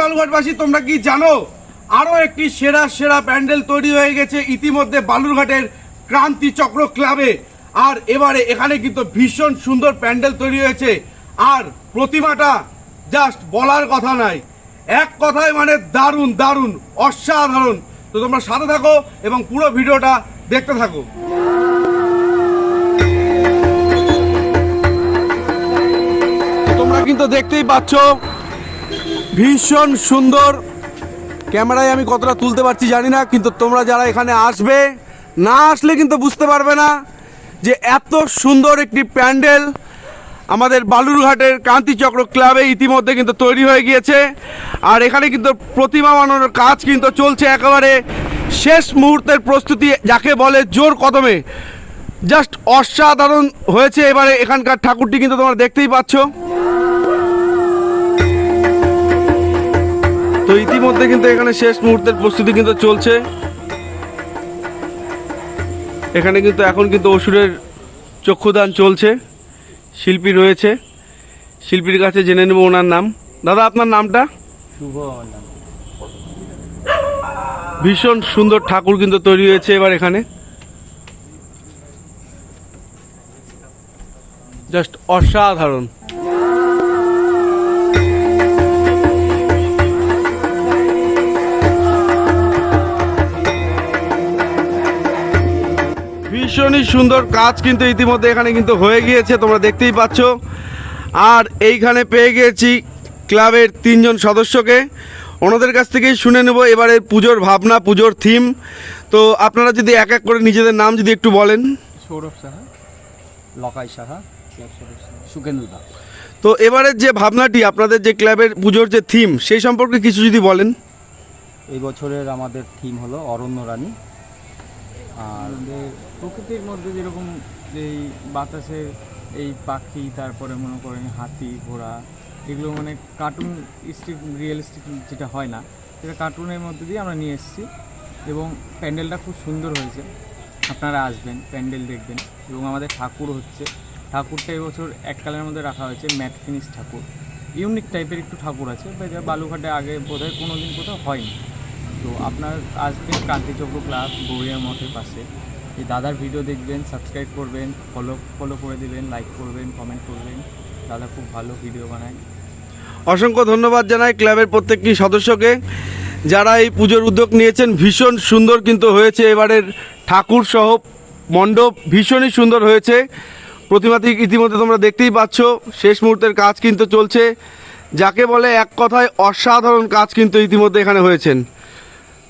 বালুঘাটবাসী তোমরা কি জানো? আরও একটি সেরা সেরা প্যান্ডেল তৈরি হয়ে গেছে ইতিমধ্যে বালুরঘাটের ক্রান্তি চক্র ক্লাবে। আর এবারে এখানে কিন্তু ভীষণ সুন্দর প্যান্ডেল তৈরি হয়েছে। আর প্রতিমাটা জাস্ট বলার কথা নাই। এক কথায় মানে দারুণ দারুণ, অসাধারণ। তো তোমরা সাথে থাকো এবং পুরো ভিডিওটা দেখতে থাকো। তোমরা কিন্তু দেখতেই পাচ্ছ ভীষণ সুন্দর। ক্যামেরায় আমি কতটা তুলতে পারছি জানি না, কিন্তু তোমরা যারা এখানে আসবে, না আসলে কিন্তু বুঝতে পারবে না যে এত সুন্দর একটি প্যান্ডেল আমাদের বালুরঘাটের কান্তিচক্র ক্লাবে ইতিমধ্যে কিন্তু তৈরি হয়ে গিয়েছে। আর এখানে কিন্তু প্রতিমা বানানোর কাজ কিন্তু চলছে একেবারে শেষ মুহূর্তের প্রস্তুতি, যাকে বলে জোর কদমে। জাস্ট অসাধারণ হয়েছে এবারে এখানকার ঠাকুরটি কিন্তু তোমরা দেখতেই পাচ্ছ। ইতিমধ্যে কিন্তু এখানে শেষ মুহূর্তের প্রস্তুতি কিন্তু চলছে। এখানে কিন্তু এখন কিন্তু অসুরের চক্ষুদান চলছে। শিল্পী রয়েছে। শিল্পীর কাছে জেনে নেব ওনার নাম। দাদা আপনার নামটা? ভীষণ সুন্দর ঠাকুর কিন্তু তৈরি হয়েছে এবার এখানে। জাস্ট অসাধারণ। ভীষণই সুন্দর কাজ কিন্তু ইতিমধ্যে এখানে কিন্তু হয়ে গিয়েছে তোমরা দেখতেই পাচ্ছ। আর এইখানে পেয়ে গিয়েছি ক্লাবের তিনজন সদস্যকে। ওনাদের কাছ থেকেই শুনে নেব এবারে পুজোর ভাবনা পুজোর থিম তো আপনারা যদি এক এক করে নিজেদের নাম যদি একটু বলেন। সৌরভ সাহা লকাই সাহা সুকেন্দু দা তো এবারের যে ভাবনাটি আপনাদের যে ক্লাবের পুজোর যে থিম সেই সম্পর্কে কিছু যদি বলেন। এই বছরের আমাদের থিম হলো অরণ্য রানী। আমাদের প্রকৃতির মধ্যে যেরকম এই বাতাসের এই পাখি, তারপরে মনে করেন হাতি, ঘোড়া, এগুলো মানে কার্টুন স্টিক রিয়েলিস্টিক যেটা হয় না, সেটা কার্টুনের মধ্যে দিয়ে আমরা নিয়ে এসেছি এবং প্যান্ডেলটা খুব সুন্দর হয়েছে। আপনারা আসবেন, প্যান্ডেল দেখবেন এবং আমাদের ঠাকুর হচ্ছে। ঠাকুরটা এবছর এক কালের মধ্যে রাখা হয়েছে, ম্যাট ফিনিশ ঠাকুর। ইউনিক টাইপের একটু ঠাকুর আছে বালুঘাটে আগে বোধহয় কোনো দিন কোথাও হয়নি। তো আপনার আসবেন কান্তিচক্র ক্লাব গৌরিয়া মঠের পাশে। এই দাদার ভিডিও দেখবেন সাবস্ক্রাইব করবেন ফলো ফলো করে দিবেন লাইক করবেন কমেন্ট করবেন। দাদা খুব ভালো ভিডিও বানায়। অসংখ্য ধন্যবাদ জানাই ক্লাবের প্রত্যেকটি সদস্যকে। যারা এই পুজোর উদ্যোগ নিয়েছেন, ভীষণ সুন্দর কিন্তু হয়েছে। এবারের ঠাকুর সহ মণ্ডপ ভীষণই সুন্দর হয়েছে। প্রতিমাটি ইতিমধ্যে তোমরা দেখতেই পাচ্ছ, শেষ মুহূর্তের কাজ কিন্তু চলছে। যাকে বলে এক কথায় অসাধারণ কাজ কিন্তু ইতিমধ্যে এখানে হয়েছেন।